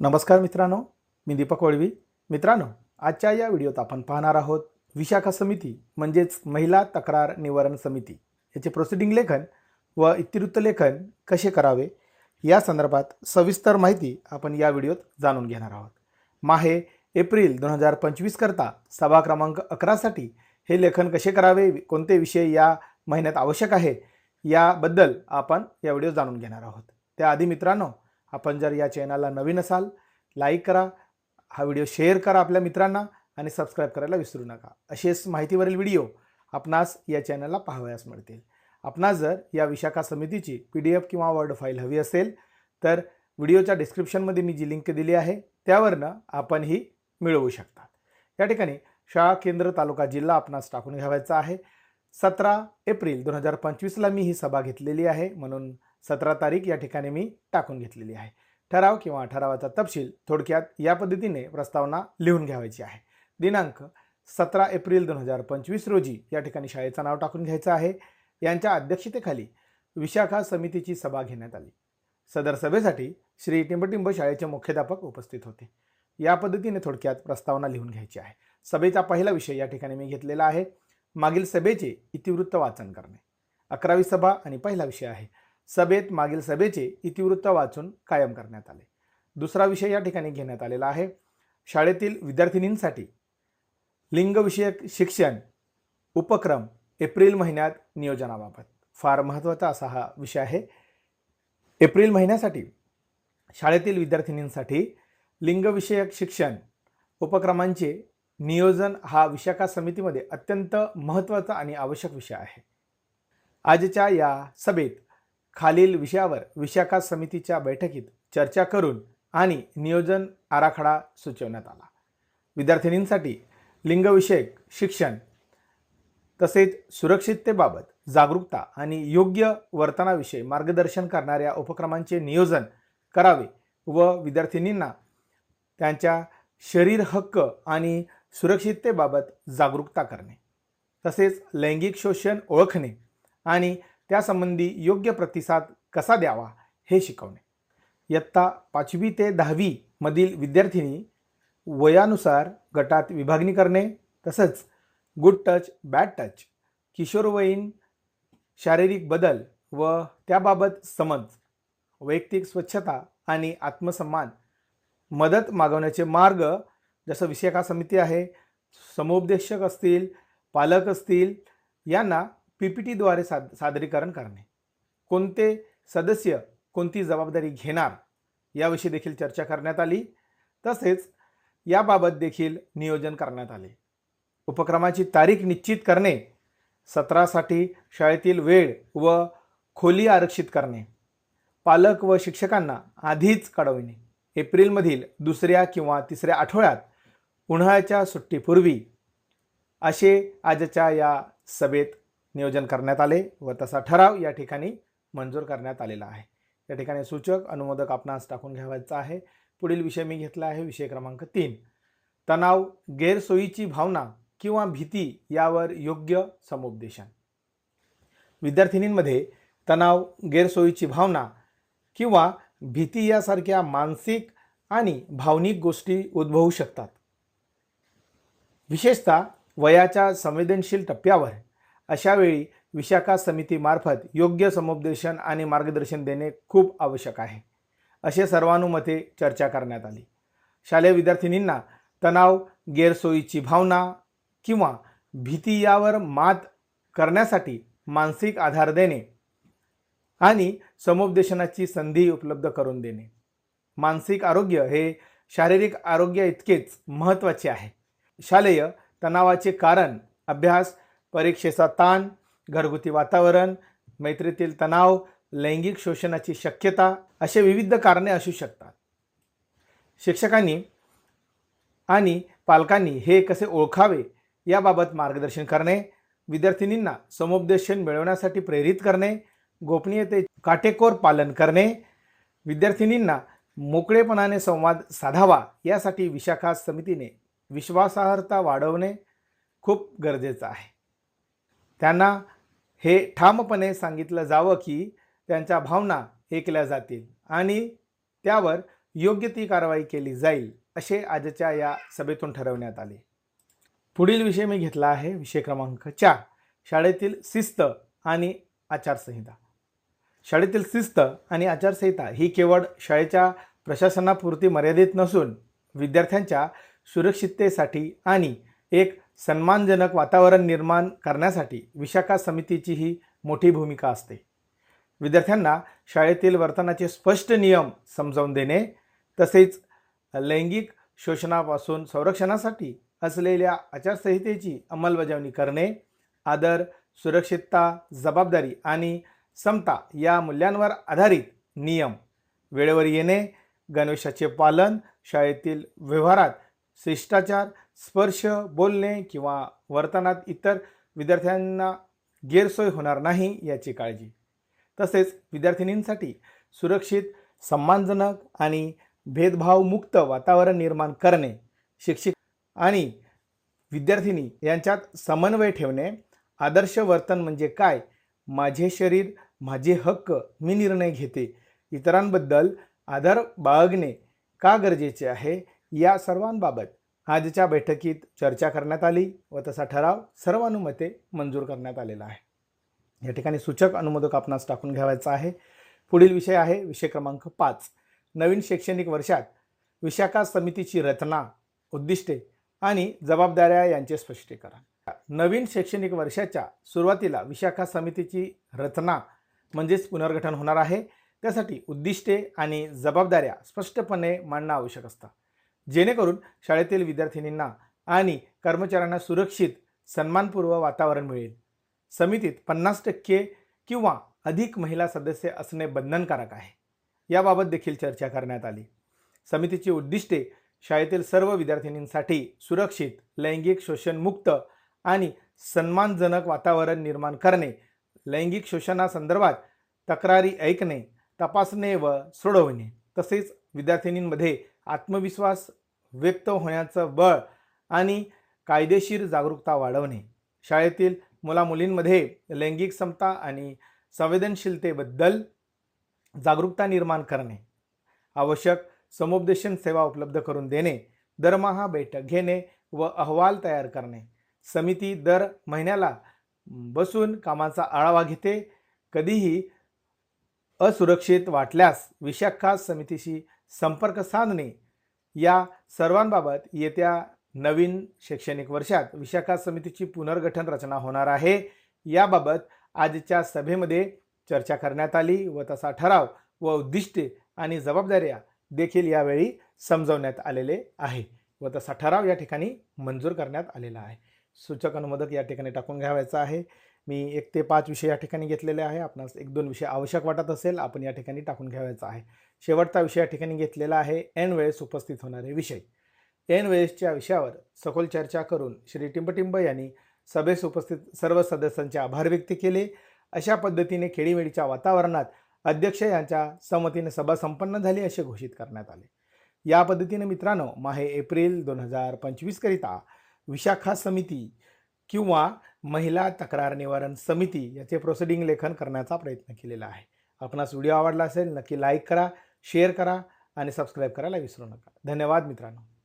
नमस्कार मित्रांनो मी दीपक वळवी. मित्रांनो आजच्या या व्हिडिओत आपण पाहणार आहोत विशाखा समिती म्हणजेच महिला तक्रार निवारण समिती. याचे प्रोसिडिंग लेखन व इतिवृत्त लेखन कसे करावे या संदर्भात सविस्तर माहिती आपण या व्हिडिओत जाणून घेणार आहोत. माहे एप्रिल दोन हजार पंचवीस करता सभा क्रमांक अकरासाठी हे लेखन कसे करावे कोणते विषय या महिन्यात आवश्यक आहे याबद्दल आपण या व्हिडिओ जाणून घेणार आहोत. त्याआधी मित्रांनो आपण जर या चॅनलला नवीन असाल लाईक करा हा व्हिडिओ शेअर करा आपल्या मित्रांना आणि सबस्क्राईब करायला विसरू नका. असेच माहितीवरील व्हिडिओ आपणास या चॅनलला पाहावयास मिळतील. आपणास जर या विशाखा समितीची पी डी एफ किंवा वर्ड फाईल हवी असेल तर व्हिडिओच्या डिस्क्रिप्शनमध्ये मी जी लिंक दिली आहे त्यावरनं आपण ही मिळवू शकता. या ठिकाणी शाळा केंद्र तालुका जिल्हा आपणास टाकून घ्यावायचा आहे. सतरा एप्रिल दोन हजार पंचवीसला मी ही सभा घेतलेली आहे म्हणून सतरा तारीख या ठिकाणी मी टाकून घेतलेली आहे. ठराव किंवा ठरावाचा तपशील थोडक्यात या पद्धतीने प्रस्तावना लिहून घ्यावायची आहे. दिनांक सतरा एप्रिल दोन हजार पंचवीस रोजी या ठिकाणी शाळेचं नाव टाकून घ्यायचं आहे. यांच्या अध्यक्षतेखाली विशाखा समितीची सभा घेण्यात आली. सदर सभेसाठी श्री टिंबटिंब शाळेचे मुख्याध्यापक उपस्थित होते. या पद्धतीने थोडक्यात प्रस्तावना लिहून घ्यायची आहे. सभेचा पहिला विषय या ठिकाणी मी घेतलेला आहे. मागील सभेचे इतिवृत्त वाचन करणे. अकरावी सभा आणि पहिला विषय आहे. सभेत मागील सभेचे इतिवृत्त वाचून कायम करण्यात आले. दुसरा विषय या ठिकाणी घेण्यात आलेला आहे. शाळेतील विद्यार्थिनींसाठी लिंगविषयक शिक्षण उपक्रम एप्रिल महिन्यात नियोजनाबाबत फार महत्त्वाचा असा हा विषय आहे. एप्रिल महिन्यासाठी शाळेतील विद्यार्थिनींसाठी लिंगविषयक शिक्षण उपक्रमांचे नियोजन हा विशाखा समितीमध्ये अत्यंत महत्त्वाचा आणि आवश्यक विषय आहे. आजच्या या सभेत खालील विषयावर विशाखा समितीच्या बैठकीत चर्चा करून आणि नियोजन आराखडा सुचवण्यात आला. विद्यार्थिनींसाठी लिंगविषयक शिक्षण तसेच सुरक्षिततेबाबत जागरूकता आणि योग्य वर्तनाविषयी मार्गदर्शन करणाऱ्या उपक्रमांचे नियोजन करावे व विद्यार्थिनींना त्यांच्या शरीर हक्क आणि सुरक्षिततेबाबत जागरूकता करणे तसेच लैंगिक शोषण ओळखणे आणि त्यासंबंधी योग्य प्रतिसाद कसा द्यावा हे शिकवणे. इयत्ता पाचवी ते दहावी मधील विद्यार्थिनी वयानुसार गटात विभागणी करणे तसंच गुड टच बॅड टच किशोरवयीन शारीरिक बदल व त्याबाबत समज वैयक्तिक स्वच्छता आणि आत्मसन्मान मदत मागवण्याचे मार्ग जसं विषयका समिती आहे समुपदेशक असतील पालक असतील यांना पी पी टीद्वारे साद सादरीकरण करणे. कोणते सदस्य कोणती जबाबदारी घेणार याविषयी देखील चर्चा करण्यात आली. तसेच याबाबत देखील नियोजन करण्यात आले. उपक्रमाची तारीख निश्चित करणे सत्रासाठी शाळेतील वेळ व खोली आरक्षित करणे पालक व शिक्षकांना आधीच कळविणे. एप्रिलमधील दुसऱ्या किंवा तिसऱ्या आठवड्यात उन्हाळ्याच्या सुट्टीपूर्वी असे आजच्या या सभेत नियोजन करण्यात आले व तसा ठराव या ठिकाणी मंजूर करण्यात आलेला आहे. या ठिकाणी सूचक अनुमोदक आपणास टाकून घ्यावायचा आहे. पुढील विषय मी घेतला आहे विषय क्रमांक तीन. तणाव गैरसोयीची भावना किंवा भीती यावर योग्य समुपदेशन. विद्यार्थिनींमध्ये तणाव गैरसोयीची भावना किंवा भीती यासारख्या मानसिक आणि भावनिक गोष्टी उद्भवू शकतात. विशेषतः वयाच्या संवेदनशील टप्प्यावर अशावेळी विशाखा समितीमार्फत योग्य समुपदेशन आणि मार्गदर्शन देणे खूप आवश्यक आहे. असे सर्वानुमते चर्चा करण्यात आली. शालेय विद्यार्थिनींना तणाव गैरसोयीची भावना किंवा भीती यावर मात करण्यासाठी मानसिक आधार देणे आणि समुपदेशनाची संधी उपलब्ध करून देणे. मानसिक आरोग्य हे शारीरिक आरोग्य इतकेच महत्त्वाचे आहे. शालेय तणावाचे कारण अभ्यास परीक्षेचा ताण घरगुती वातावरण मैत्रीतील तणाव लैंगिक शोषणाची शक्यता असे विविध कारणे असू शकतात. शिक्षकांनी आणि पालकांनी हे कसे ओळखावे याबाबत मार्गदर्शन करणे विद्यार्थिनींना समुपदेशन मिळवण्यासाठी प्रेरित करणे गोपनीयते काटेकोर पालन करणे विद्यार्थिनींना मोकळेपणाने संवाद साधावा यासाठी विशाखा समितीने विश्वासार्हता वाढवणे खूप गरजेचं आहे. त्यांना हे ठामपणे सांगितलं जावं की त्यांच्या भावना ऐकल्या जातील आणि त्यावर योग्य ती कारवाई केली जाईल असे आजच्या या सभेतून ठरवण्यात आले. पुढील विषय मी घेतला आहे विषय क्रमांक चार शाळेतील शिस्त आणि आचारसंहिता. शाळेतील शिस्त आणि आचारसंहिता ही केवळ शाळेच्या प्रशासनापुरती मर्यादित नसून विद्यार्थ्यांच्या सुरक्षिततेसाठी आणि एक सन्मानजनक वातावरण निर्माण करण्यासाठी विशाखा समितीची ही मोठी भूमिका असते. विद्यार्थ्यांना शाळेतील वर्तनाचे स्पष्ट नियम समजावून देणे तसेच लैंगिक शोषणापासून संरक्षणासाठी असलेल्या आचारसंहितेची अंमलबजावणी करणे आदर सुरक्षितता जबाबदारी आणि समता या मूल्यांवर आधारित नियम वेळेवर येणे गणवेशाचे पालन शाळेतील व्यवहारात शिष्टाचार स्पर्श बोलणे किंवा वर्तनात इतर विद्यार्थ्यांना गैरसोय होणार नाही याची काळजी. तसेच विद्यार्थिनींसाठी सुरक्षित सन्मानजनक आणि भेदभावमुक्त वातावरण निर्माण करणे शिक्षक आणि विद्यार्थिनी यांच्यात समन्वय ठेवणे आदर्श वर्तन म्हणजे काय माझे शरीर माझे हक्क मी निर्णय घेते इतरांबद्दल आदर बाळगणे का गरजेचे आहे या सर्वांबाबत आजच्या बैठकीत चर्चा करण्यात आली व तसा ठराव सर्वानुमते मंजूर करण्यात आलेला आहे. या ठिकाणी सूचक अनुमोदक आपणास टाकून घ्यावायचा आहे. पुढील विषय आहे विषय क्रमांक पाच. नवीन शैक्षणिक वर्षात विशाखा समितीची रचना उद्दिष्टे आणि जबाबदाऱ्या यांचे स्पष्टीकरण. नवीन शैक्षणिक वर्षाच्या सुरुवातीला विशाखा समितीची रचना म्हणजेच पुनर्गठन होणार आहे. त्यासाठी उद्दिष्टे आणि जबाबदाऱ्या स्पष्टपणे मांडणं आवश्यक असतं. जेणेकरून शाळेतील विद्यार्थिनींना आणि कर्मचाऱ्यांना सुरक्षित सन्मानपूर्व वातावरण मिळेल. समितीत पन्नास टक्के किंवा अधिक महिला सदस्य असणे बंधनकारक आहे. याबाबत देखील चर्चा करण्यात आली. समितीची उद्दिष्टे शाळेतील सर्व विद्यार्थिनींसाठी सुरक्षित लैंगिक शोषणमुक्त आणि सन्मानजनक वातावरण निर्माण करणे लैंगिक शोषणासंदर्भात तक्रारी ऐकणे तपासणे व सोडवणे तसेच विद्यार्थिनींमध्ये आत्मविश्वास व्यक्त होण्याचं बळ आणि कायदेशीर जागरूकता वाढवणे. शाळेतील मुलामुलींमध्ये लैंगिक समता आणि संवेदनशीलतेबद्दल जागरूकता निर्माण करणे. आवश्यक समुपदेशन सेवा उपलब्ध करून देणे. दरमहा बैठक घेणे व अहवाल तयार करणे. समिती दर महिन्याला बसून कामाचा आढावा घेते. कधीही असुरक्षित वाटल्यास विशाखा समितीशी संपर्क साधणे या सर्वांबाबत येत्या नवीन शैक्षणिक वर्षात विशाखा समितीची पुनर्गठन रचना होणार आहे. याबाबत आजच्या सभेमध्ये चर्चा करण्यात आली व तसा ठराव व उद्दिष्टे आणि जबाबदाऱ्या देखील यावेळी समजवण्यात आलेले आहे व तसा ठराव या ठिकाणी मंजूर करण्यात आलेला आहे. सूचक अनुमोदक या ठिकाणी टाकून घ्यावायचा आहे. मी एक ते पाच विषय या ठिकाणी घेतलेले आहे. आपणास एक दोन विषय आवश्यक वाटत असेल आपण या ठिकाणी टाकून घ्यावायचा आहे. शेवटचा विषय या ठिकाणी घेतलेला आहे. ऐन वेळेस उपस्थित होणारे विषय. ऐन वेळेसच्या विषयावर सखोल चर्चा करून श्री टिंबटिंब यांनी सभेस उपस्थित सर्व सदस्यांचे आभार व्यक्त केले. अशा पद्धतीने खेडीमेडीच्या वातावरणात अध्यक्ष यांच्या संमतीने सभा संपन्न झाली असे घोषित करण्यात आले. या पद्धतीने मित्रांनो माहे एप्रिल दोन हजार पंचवीसकरिता विशाखा समिती किंवा महिला तक्रार निवारण समिती याचे प्रोसिडिंग लेखन करण्याचा प्रयत्न केलेला आहे. आपणास व्हिडिओ आवडला असेल नक्की लाईक करा. शेअर करा आणि सबस्क्राईब करायला विसरू नका. धन्यवाद मित्रांनो.